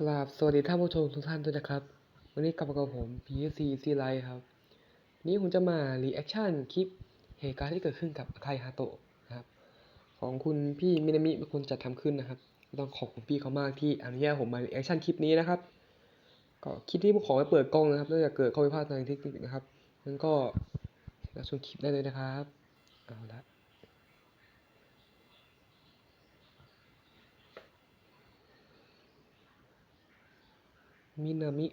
กราบสวัสดีท่านผู้ชมทุกท่านด้วยนะครับ วันนี้กลับมากับผม PSC C Live ครับวันนี้ผมจะมารีแอคชั่นคลิปเหตุการณ์ที่เกิดขึ้นกับไคฮาโตะนะครับ ของคุณพี่มินามิเป็นคนจัดทำขึ้นนะครับ ต้องขอบคุณพี่เขามากที่อนุญาตผมมารีแอคชั่นคลิปนี้นะครับ ก็คลิปนี้ผมขอไม่เปิดกล้องนะครับเนื่องจากเกิดข้อพิพาททางเทคนิคนะครับงั้นก็รับชมคลิปได้เลยนะครับ เอาละ มินามิ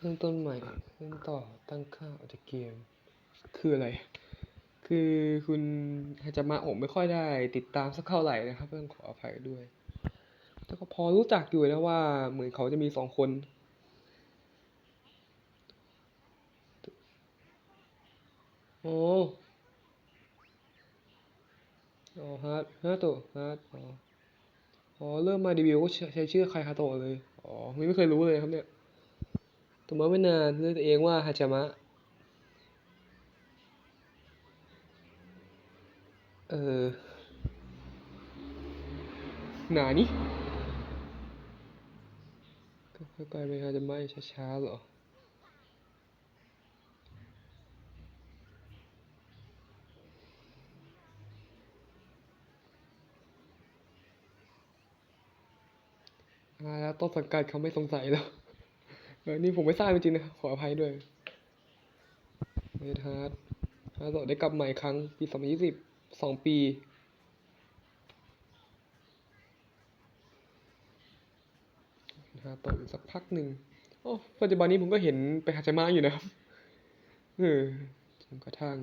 เริ่มต้นใหม่เริ่มต่อตั้งค่าออกจากเกม คืออะไร คือคุณฮาจามะผมไม่ค่อยได้ติดตามสักเท่าไหร่นะครับต้องขออภัยด้วย แต่ก็พอรู้จักอยู่นะว่าเหมือนเขาจะมีสองคน โอ้อ๋อฮาร์ดฮาร์โตฮาร์ดอ๋ออ๋อ เริ่มมาดีวิวก็ใช้ชื่อใครฮาโตะเลย อ๋อไม่ไม่เคยรู้เลยครับเนี่ยตัวมาไม่นานเรียกตัวเองว่าฮาจามะ เออหนานี่ ค่อยๆไปฮาจามะช้าๆหรออ่าแล้วต้นสังกัดเขาไม่สงสัยแล้วเออนี่ผมไม่ทราบจริงๆนะขออภัยด้วยเมทาร์ดฮาโตะได้กลับมาอีกครั้งปีสองพันยี่สิบสองปี ฮาโตะอยู่สักพักหนึ่งโอ้ปัจจุบันนี้ผมก็เห็นไปฮาจามะอยู่นะครับเออจนกระทั่ง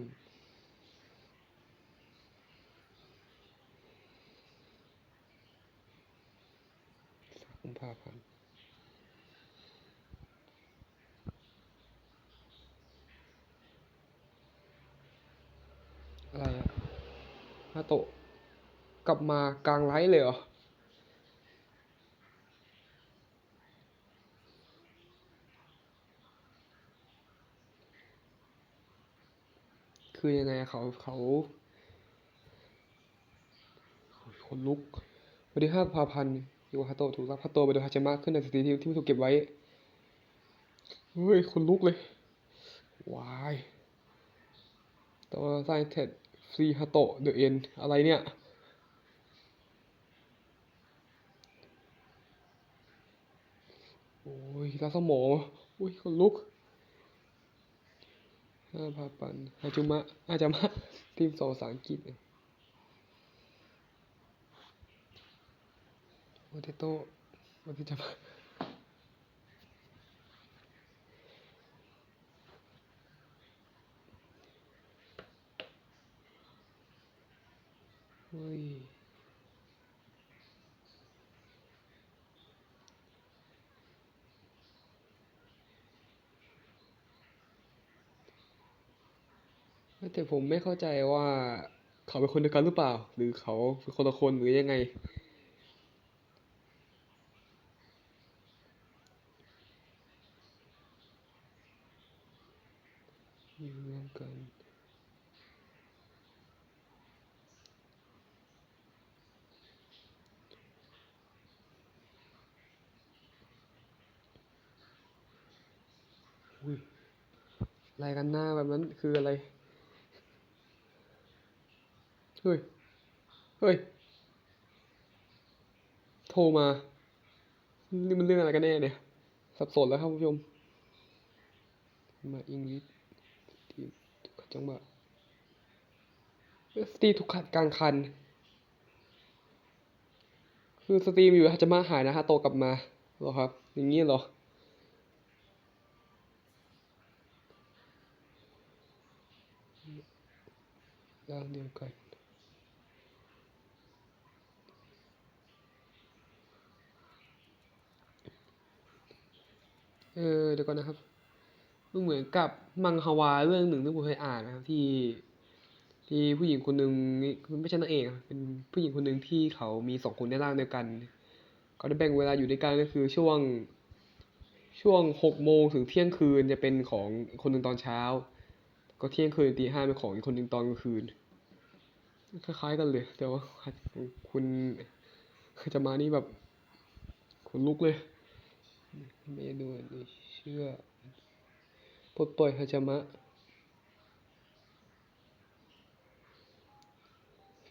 กุมภาพันธ์อะไรอะฮาโตะกลับมากลางไลฟ์เลยเหรอ คือยังไงอะเขาเขาคนลุกวันที่ห้ากุมภาพันธ์ยูฮาโตะถูกลักพาตัวไปโดยฮาจิมะขึ้นในสถิติที่ไม่ถูกเก็บไว้ เฮ้ย คนลุกเลยวายต่อสร้างเท็ดฟรีฮาโตะเดอะเอ็นอะไรเนี่ยโอ้ยลาสมองโอ้ย คนลุก ห้าพาปันฮาจุมะอาจามะทีมสองภาษาอังกฤษโอเทโตโอเทจามะเฮ้ย แต่ผมไม่เข้าใจว่าเขาเป็นคนเดียวกันหรือเปล่า หรือเขาเป็นคนละคนหรือยังไง อยู่ร่วมกันอุ้ยรายกันหน้าแบบนั้นคืออะไร เฮ้ย เฮ้ย โทรมา นี่มันเรื่องอะไรกันแน่เนี่ย สับสนแล้วครับคุณผู้ชม มาอังกฤษทีมทุกขัดจังหวะสตรีมถูกขัดกลางคัน คือสตรีมอยู่จะมาหายนะฮะโตกลับมาหรอครับ อย่างนี้หรอร่างเดียวกัน เออเดี๋ยวก่อนนะครับมันเหมือนกับมังฮวาเรื่องหนึ่งที่ผมเคยอ่านนะครับที่ ที่ผู้หญิงคนหนึ่งไม่ใช่นางเอกเป็นผู้หญิงคนหนึ่งที่เขามีสองคนในร่างเดียวกันเขาได้แบ่งเวลาอยู่ด้วยกันก็คือช่วงช่วงหกโมงถึงเที่ยงคืนจะเป็นของคนหนึ่งตอนเช้า ก็เที่ยงคืนตีห้าเป็นของอีกคนหนึ่งตอนกลางคืนคล้ายๆกันเลยแต่ว่าคุณจะมานี่แบบขนลุกเลย เมนูนี่เชื่อปลดปล่อยฮาจามะ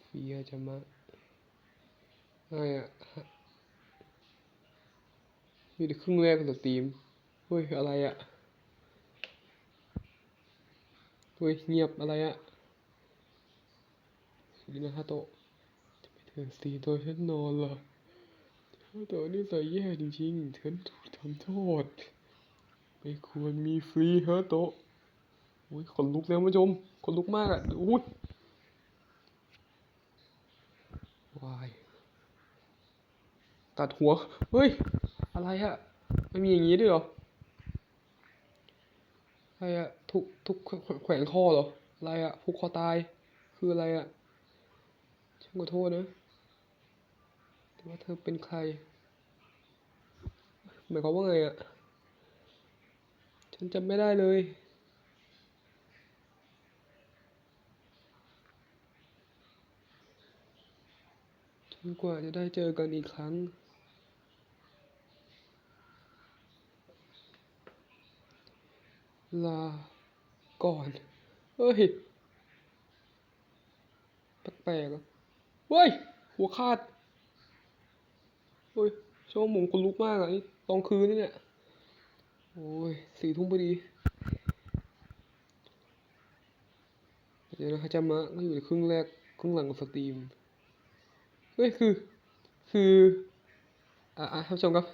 ฟีฮาจามะอะไรอะฮะมีแต่ครึ่งแรกของสตรีมเฮ้ยอะไรอะเฮ้ยเงียบอะไรอะนี่นะฮะโตจะไปถึงสีตัวฉันนอนเหรอ ฮาโตะนี่ใส่แย่จริงๆฉันถูกทำโทษ ไม่ควรมีฟรีเฮะโตโอ้ยขนลุกแล้วผู้ชมขนลุกมากอะอุ้ยวายตัดหัว เฮ้ย อะไรอะไม่มีอย่างนี้ด้วยเหรอ อะไรอะทุกทุกแขวแขวนคอเหรอ อะไรอะผูกคอตาย คืออะไรอะฉันขอโทษนะ ว่าเธอเป็นใครหมายความว่าไงอะฉันจำไม่ได้เลย จนกว่าจะได้เจอกันอีกครั้ง ลา ก่อน เฮ้ย แปลกๆอะเฮ้ย หัวขาด เฮ้ยช่วงหมุนคนลุกมากอะนี่ตอนคืนนี่เนี่ยโอ้ยสี่ทุ่มพอดี เดี๋ยวนะฮาจามะก็อยู่ในครึ่งแรกครึ่งหลังของสตรีมเฮ้ยคือ คืออ่าท่านผู้ชมครับ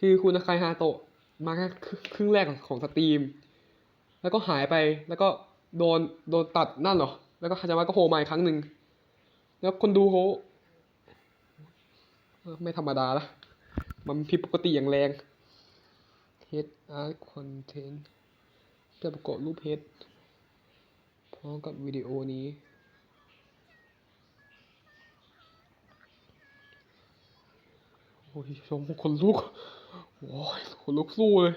คือคุณอาคายฮาโตะมาแค่ครึ่งแรกของสตรีม แล้วก็หายไปแล้วก็โดนโดนตัดนั่นเหรอ แล้วก็ฮาจามะก็โผล่มาอีกครั้งหนึ่งแล้วคนดูเขา ไม่ธรรมดาละมันผิดปกติอย่างแรง Head Art Content จะประกอบรูป Head พร้อมกับวิดีโอนี้โอ้ยชมคนลุกโอ้ยคนลุกสู้เลย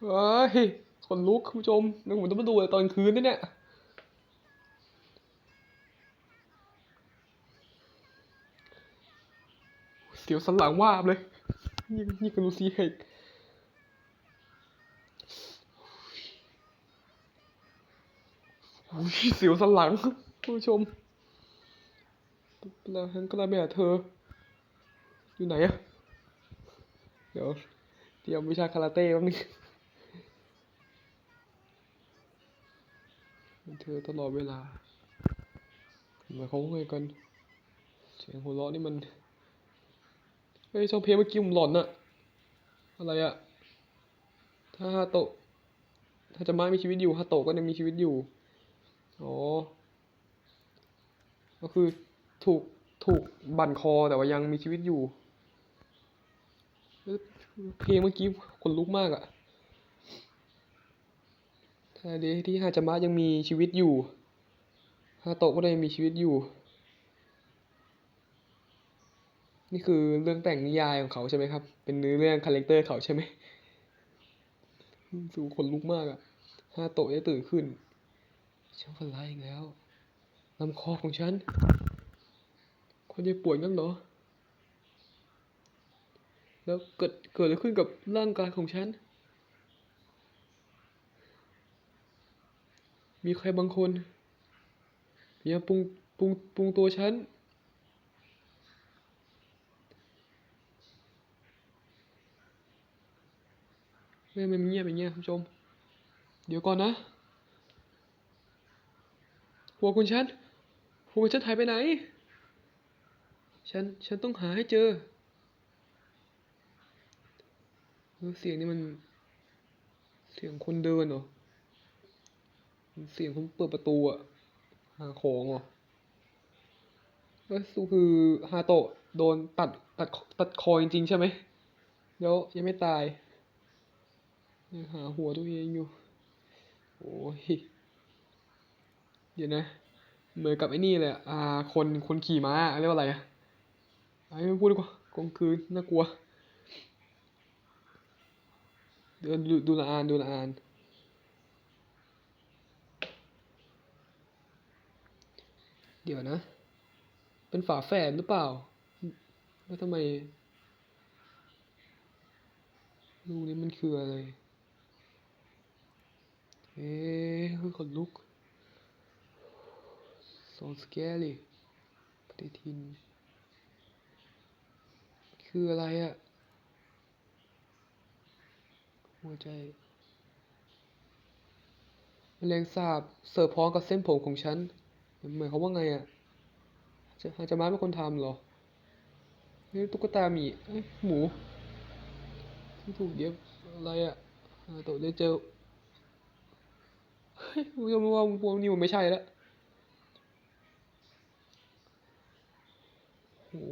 เฮ้ยคนลุกคุณผู้ชมนึกผมต้องมาดูเลยตอนคืนนี่เนี่ย เสียวสันหลังว่าบเลยนี่นี่กันดูซีเฮกโอ้ยเสียวสันหลังคุณผู้ชมแล้วฉันก็เลยไปหาเธอ อยู่ไหนอะเดี๋ยวเตรียมวิชาคาราเต้แป๊บนึงเธอตลอดเวลาหมายความว่าไงกัน เสียงหัวเราะนี่มัน เฮ้ยช่องเพลงเมื่อกี้ผมหลอนอะอะไรอะถ้าฮาโตะถ้าจะมามีชีวิตอยู่ฮาโตะก็ยังมีชีวิตอยู่อ๋อก็คือถูกถูกบั่นคอแต่ว่ายังมีชีวิตอยู่ เพลงเมื่อกี้ขนลุกมากอะถ้าเดที่ฮาจามะยังมีชีวิตอยู่ฮาโตะก็ได้ยังมีชีวิตอยู่ นี่คือเรื่องแต่งนิยายของเขาใช่ไหมครับ เป็นเนื้อเรื่องคาแรคเตอร์เขาใช่ไหมสูขนลุกมากอะฮาโตะได้ตื่นขึ้น ฉันฝันร้ายอีกแล้วลำคอของฉัน คนจะป่วยงั้นเหรอ แล้วเกิดเกิดอะไรขึ้นกับร่างกายของฉัน มีใครบางคนพยายามปรุงปรุงปรุงตัวฉัน ไม่ไม่เงียบอย่างเงี้ยคุณผู้ชม เดี๋ยวก่อนนะ หัวคุณฉันหัวคุณฉันหายไปไหน ฉัน ฉันต้องหาให้เจอ เสียงนี่มัน เสียงคนเดินเหรอ เสียงคนเปิดประตูอะหาของเหรอแล้วสุคือฮาโตะโดนตัดตัดตัดคอจริงๆใช่ไหม แล้วยังไม่ตาย หาหัวตัวเองอยู่ โอ้ย เดี๋ยวนะ เหมือนกับไอ้นี่เลยอ่า คนคนขี่ม้าเรียกว่าอะไรอะไอ้ไม่พูดดีกว่ากลางคืนน่ากลัว เดินดูดูละอานดูละอานเดี๋ยวนะ เป็นฝาแฝดหรือเปล่า แล้วทำไมลูกนี้มันคืออะไร เอ๊ะเฮ้ยขนลุก so scary ปฏิทิน คืออะไรอะหัวใจแมลงสาบเสิร์ฟพร้อมกับเส้นผมของฉันหมายความว่าไงอะจะอาจะมาเป็นคนทำเหรอนี่ตุ๊กตาหมีเอ้ยหมูที่ถูกเย็บอะไรอะอ่าตัวได้เจอ เฮ้ยผมจะว่าพวกนี้มันไม่ใช่แล้วโอ้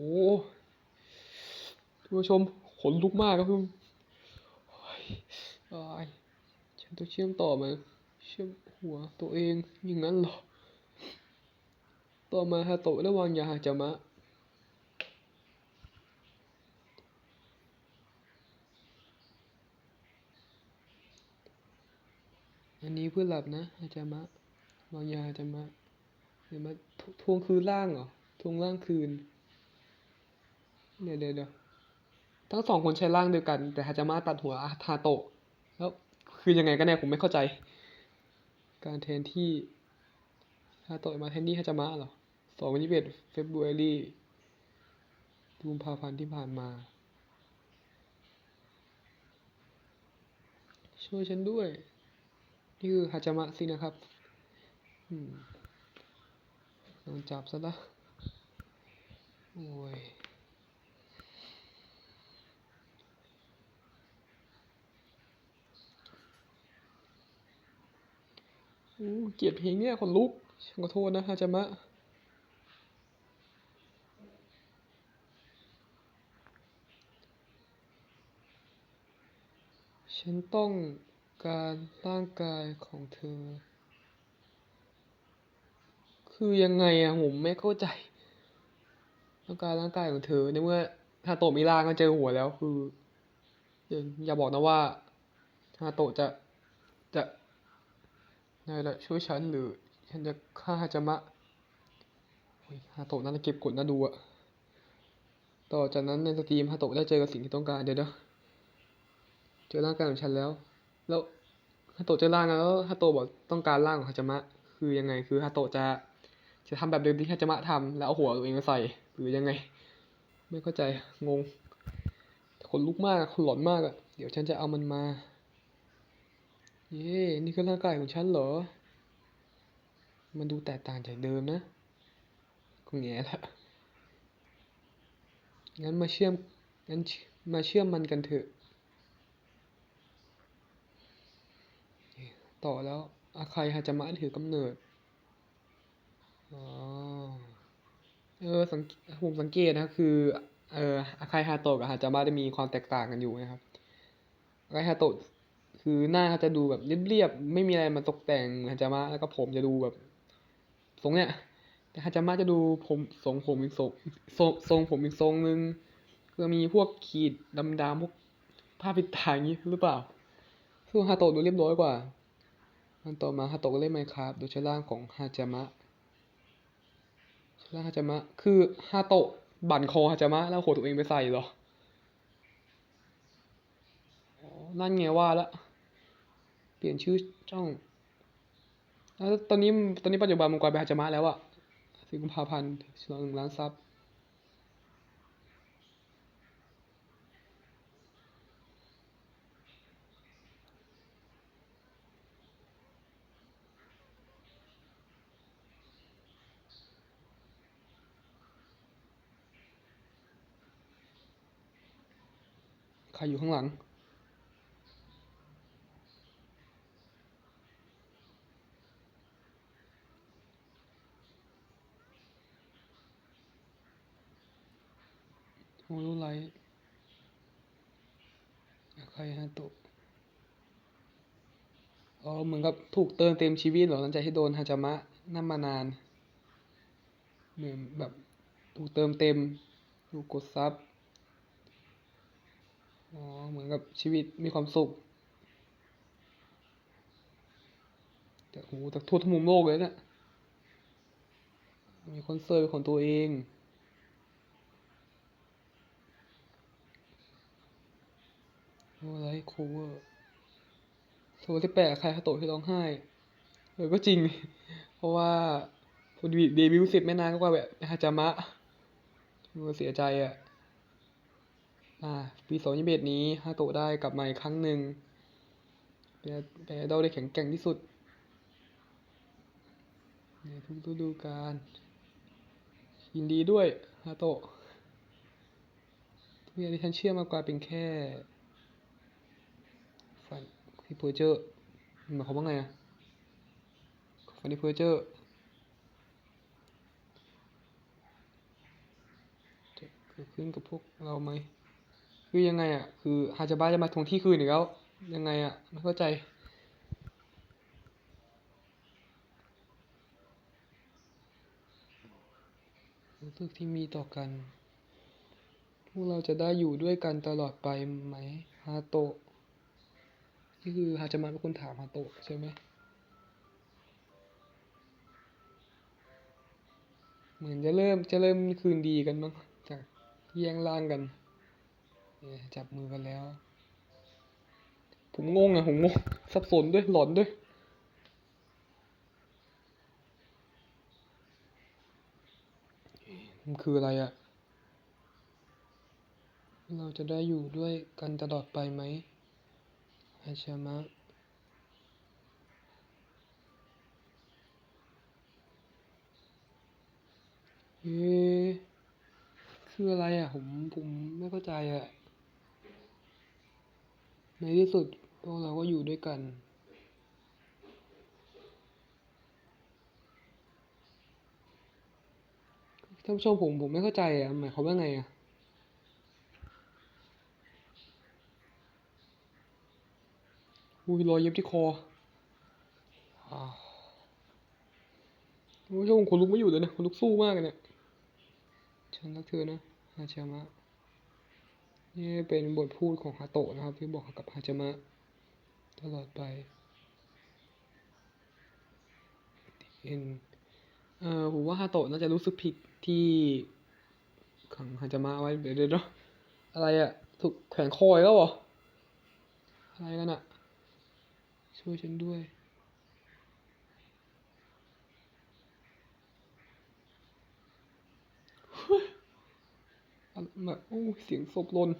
ท่านผู้ชมขนลุกมากครับคุณโอ้ยตายฉันต้องเชื่อมต่อมาเชื่อมหัวตัวเองอย่างนั้นเหรอ ต่อมาฮาโตะได้วางยาฮาจามะ อันนี้เพื่อหลับนะฮาจามะวางยาฮาจามะเดี๋ยวมาทวงคืนร่างเหรอทวงร่างคืนเดี๋ยวเดี๋ยวทั้งสองคนใช้ร่างเดียวกัน แต่ฮาจามะตัดหัวอาฮาโตะแล้วคือยังไงกันแน่ผมไม่เข้าใจ การแทนที่ฮาโตะมาแทนที่ฮาจามะเหรอสองวันที่เอ็ดเฟบรุรีกุมภาพันธ์ที่ผ่านมา ช่วยฉันด้วย นี่คือฮาจามะสินะครับโดนจับซะละ โอ้ยอู้เกียดเพลงเนี่ยคนลุกฉันขอโทษนะฮาจามะฉันต้อง การร่างกายของเธอ คือยังไงอะผมไม่เข้าใจต้องการร่างกายของเธอในเมื่อฮาโตะมีร่างก็เจอหัวแล้วคืออย่าบอกนะว่าฮาโตะจะจะนายละช่วยฉันหรือ ฉันจะฆ่าฮาจามะฮาโตะน่าจะเก็บกดน่าดูอะต่อจากนั้นในสตรีมฮาโตะได้เจอกับสิ่งที่ต้องการเดี๋ยวเดี๋ยวเจอร่างกายของฉันแล้ว แล้ว ฮาโตะจอร่างแล้วฮาโตะบอกต้องการร่างของฮาจามะ คือยังไงคือฮาโตะจะจะทำแบบเดิมที่ฮาจามะทำแล้วเอาหัวตัวเองมาใส่หรือยังไง ไม่เข้าใจงงขนลุกมากขนหลอนมากอะเดี๋ยวฉันจะเอามันมา เย้นี่คือร่างกายของฉันเหรอ มันดูแตกต่างจากเดิมนะก็แง่ละงั้นมาเชื่อมงั้นมาเชื่อมมันกันเถอะ ต่อแล้วอาคายฮาจามะถือกำเนิดอ๋อเออสังผมสังเกตนะคือเอออาคายฮาโตะกับฮาจามะจะมีความแตกต่างกันอยู่นะครับอาคายฮาโตะคือหน้าเขาจะดูแบบเรียบๆไม่มีอะไรมาตกแต่งฮาจามะแล้วก็ผมจะดูแบบทรงเนี้ยแต่ฮาจามะจะดูผมทรงผมอีกทรงทรงผมอีกทรงนึงคือมีพวกขีดดำๆพวกผ้าปิดตาอย่างนี้หรือเปล่าซึ่งฮาโตะดูเรียบร้อยกว่า อันต่อมาฮาโตะก็เล่นไมครับโดยใช้ร่างของฮาจามะแล้วฮาจามะ คือฮาโตะบั่นคอฮาจามะแล้วเอาหัวตัวเองไปใส่เหรออ๋อนั่นไงว่าละ เปลี่ยนชื่อช่องแล้วตอนนี้ตอนนี้ปัจจุบันมันกลายเป็นฮาจามะแล้วอะสิกุมภาพันธ์ฉลองหนึ่งล้านซับ ใครอยู่ข้างหลัง โฮโลไลท์ใครฮะโตะอ๋อเหมือนกับถูกเติมเต็มชีวิตเหรอหลังจากที่โดนฮาจามะนั่นมานานเหมือนแบบถูกเติมเต็มถูกกดซับ อ๋อ เหมือนกับชีวิตมีความสุข แต่โหจากทั่วทุกมุมโลกเลยเนี่ยมีคอนเสิร์ตของตัวเองโอ้ไลท์โคเวอร์โซที่แปลกใครฮาโตะที่ร้องไห้เออก็จริง เพราะว่าพอดีเดบิวต์เสร็จไม่นานก็ว่าแบบฮาจามะมันเสียใจอะ อ่าปีสองยี่สิบเอ็ดนี้ฮาโตะได้กลับมาอีกครั้งหนึ่งเป็นเดอลได้แข็งแกร่งที่สุดในทุกฤดูกาลยินดีด้วยฮาโตะทุกอย่างที่ฉันเชื่อมากกว่าเป็นแค่ฝันที่เพอร์เจอร์มันหมายความว่าไงอะฝันที่เพอร์เจอร์จะเกิดขึ้นกับพวกเราไหม คือยังไงอะ คือฮาจาบะจะมาทวงที่คืนอีกแล้ว ยังไงอะ ไม่เข้าใจ รู้สึกที่มีต่อกัน พวกเราจะได้อยู่ด้วยกันตลอดไปไหม ฮาโตะนี่คือฮาจามะเป็นคนถามฮาโตะใช่ไหมเหมือนจะเริ่มจะเริ่มคืนดีกันมั้งจากแย่งร่างกัน จับมือกันแล้ว ผมงงอะผมงงสับสนด้วยหลอนด้วยมันคืออะไรอะเราจะได้อยู่ด้วยกันตลอดไปไหมฮาชามะเอ๊คืออะไรอะ ผมผมไม่เข้าใจอะ ในที่สุดพวกเราก็อยู่ด้วยกัน ท่านผู้ชมผมผมไม่เข้าใจอะหมายความว่าไงอะอุ้ยรอยเย็บที่คออ้าวท่านผู้ชมขนลุกไม่อยู่เลยนะขนลุกสู้มากเลยเนี่ยฉันรักเธอนะฮาจามะ นี่เป็นบทพูดของฮาโตะนะครับ ที่บอกกับฮาจามะตลอดไป เอ็นเอ่อผมว่าฮาโตะน่าจะรู้สึกผิดที่ขังฮาจามะไว้เดี๋ยวเดี๋ยวอะไรอะถูกแขวนคออีกแล้วเหรออะไรกันอะช่วยฉันด้วย อะแบบโอ้เสียงศพหลน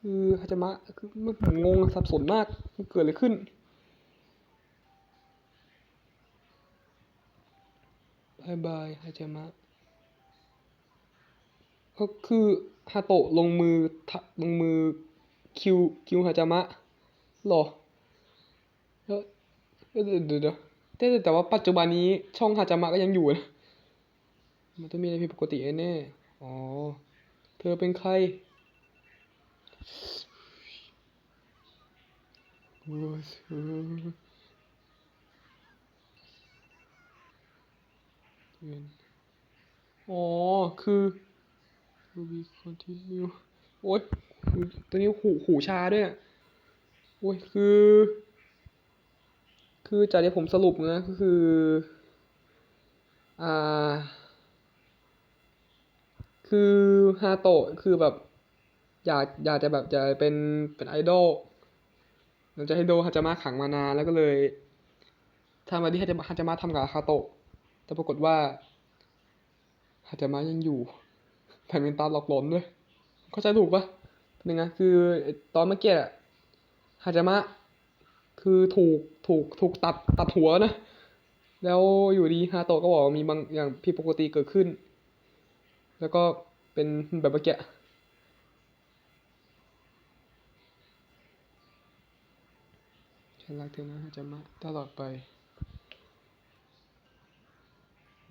คือฮาจามะคือมันผมงงสับสนมากมันเกิดอะไรขึ้นบายบายฮาจามะก็คือฮาโตะลงมือทะลงมือคิวคิวฮาจามะหรอแล้วเดี๋ยวเดี๋ยวเดี๋ยวแต่แต่ว่าปัจจุบันนี้ช่องฮาจามะก็ยังอยู่นะมันต้องมีอะไรผิดปกติแน่ อ๋อ เธอเป็นใครโอ้ยเออเอ๋อ คือ to be continue โอ้ยคือตัวนี้หูหูชาด้วยโอ้ยคือ คือจากที่ผมสรุปนะก็คือ อ่า คือฮาโตะคือแบบ อยากอยากจะแบบจะเป็นเป็นไอดอลหลังจากให้โดฮาจามะขังมานานแล้วก็เลยทำมาที่ฮาจามะฮาจามะทำกับฮาโตะแต่ปรากฏว่าฮาจามะยังอยู่แถมเป็นตาหลอกหลอนด้วยเข้าใจถูกปะเป็นยังไงคือตอนเมื่อกี้อะฮาจามะคือถูกถูกถูกตัดตัดหัวนะ แล้วอยู่ดีฮาโตะก็บอกมีบางอย่างผิดปกติเกิดขึ้น แล้วก็เป็นแบบเมื่อกี้ฉันรักเธอนะฮาจามะตลอดไป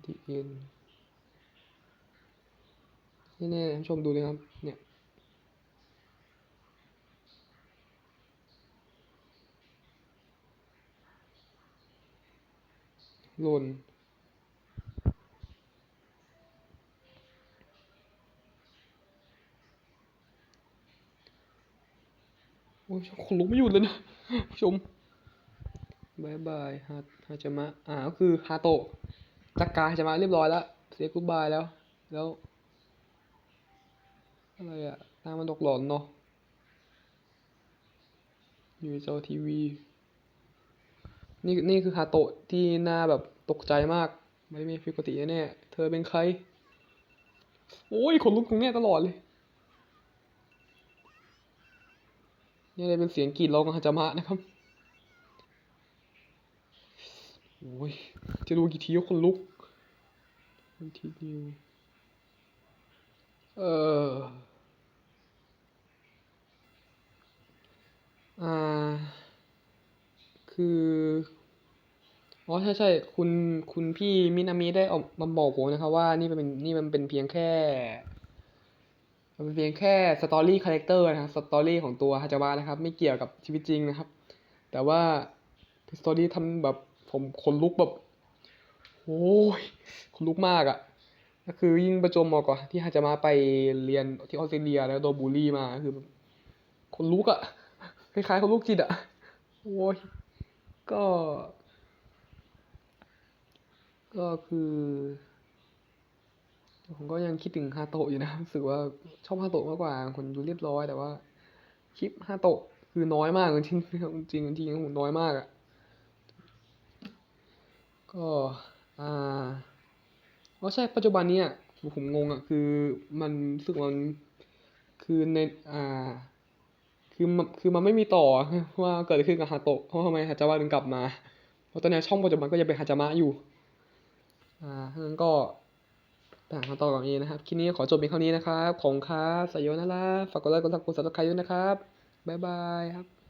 The end นี่แน่ๆท่านชมดูเลยครับ เนี่ยหล่น อ้ยขนลุกไม่หยุดเลยนะผู้ชมบายบายฮาฮาจามะอ่าก็คือฮาโตะจัดการฮาจามะเรียบร้อยแล้วเสียกูบายแล้ว แล้วอะไรอะหน้ามันตกหลอนเนาะอยู่จอทีวี นี่นี่คือฮาโตะที่หน้าแบบตกใจมาก ไม่มีปกติแน่เธอเป็นใคร โอ้ยขนลุกตรงเนี้ยตลอดเลย นี่เลยเป็นเสียงกรีดร้องของฮาจามะนะครับโอ้ยจะดูกี่ทีก็คนลุกคนทีนิวเอออ่า คือ อ๋อใช่ใช่คุณคุณพี่มินามิได้ออกมาบอกผมนะครับว่านี่มันเป็นนี่มันเป็นเพียงแค่ มันเป็นเพียงแค่สตอรี่คาแรคเตอร์นะครับสตอรี่ของตัวฮาจาวะนะครับ ไม่เกี่ยวกับชีวิตจริงนะครับ แต่ว่าสตอรี่ทำแบบผมขนลุกแบบโอ้ยขนลุกมากอะ่ะ ก็คือยิ่งประจวบเหมาะกับที่ฮาจามะไปเรียนที่ออสเตรเลียแล้วโดนบูลลี่มาคือแบบขนลุกอะ่ะคล้ายๆขนลุกจิตอะ่ะโอ้ยก็ ก็คือ ผมก็ยังคิดถึงฮาโตะอยู่นะรู้สึกว่าชอบฮาโตะมากกว่าคนดูเรียบร้อยแต่ว่า คลิปฮาโตะคือน้อยมากจริงจริงจริงผมน้อยมากอะ่ะก็อ่าว่าใช่ปัจจุบันเนี้ยผมงงอะคือมันรู้สึกวันคือในอ่า คือมันคือมันไม่มีต่อว่าเกิดอะไรขึ้นกับฮาโตะเพราะทำไมฮาจาวะถึงกลับมาเพราะตอนนี้ช่องปัจจุบันก็ยังเป็นฮาจามะอยู่ อ่าฉะนั้นก็ ต่างกันต่อกับเองนะครับ คลิปนี้ขอจบเพียงเท่านี้นะครับ ของครับสายโยนาระฝากกดไลค์กดซับกดซับสไครต์ด้วยนะครับ บ๊ายบายครับ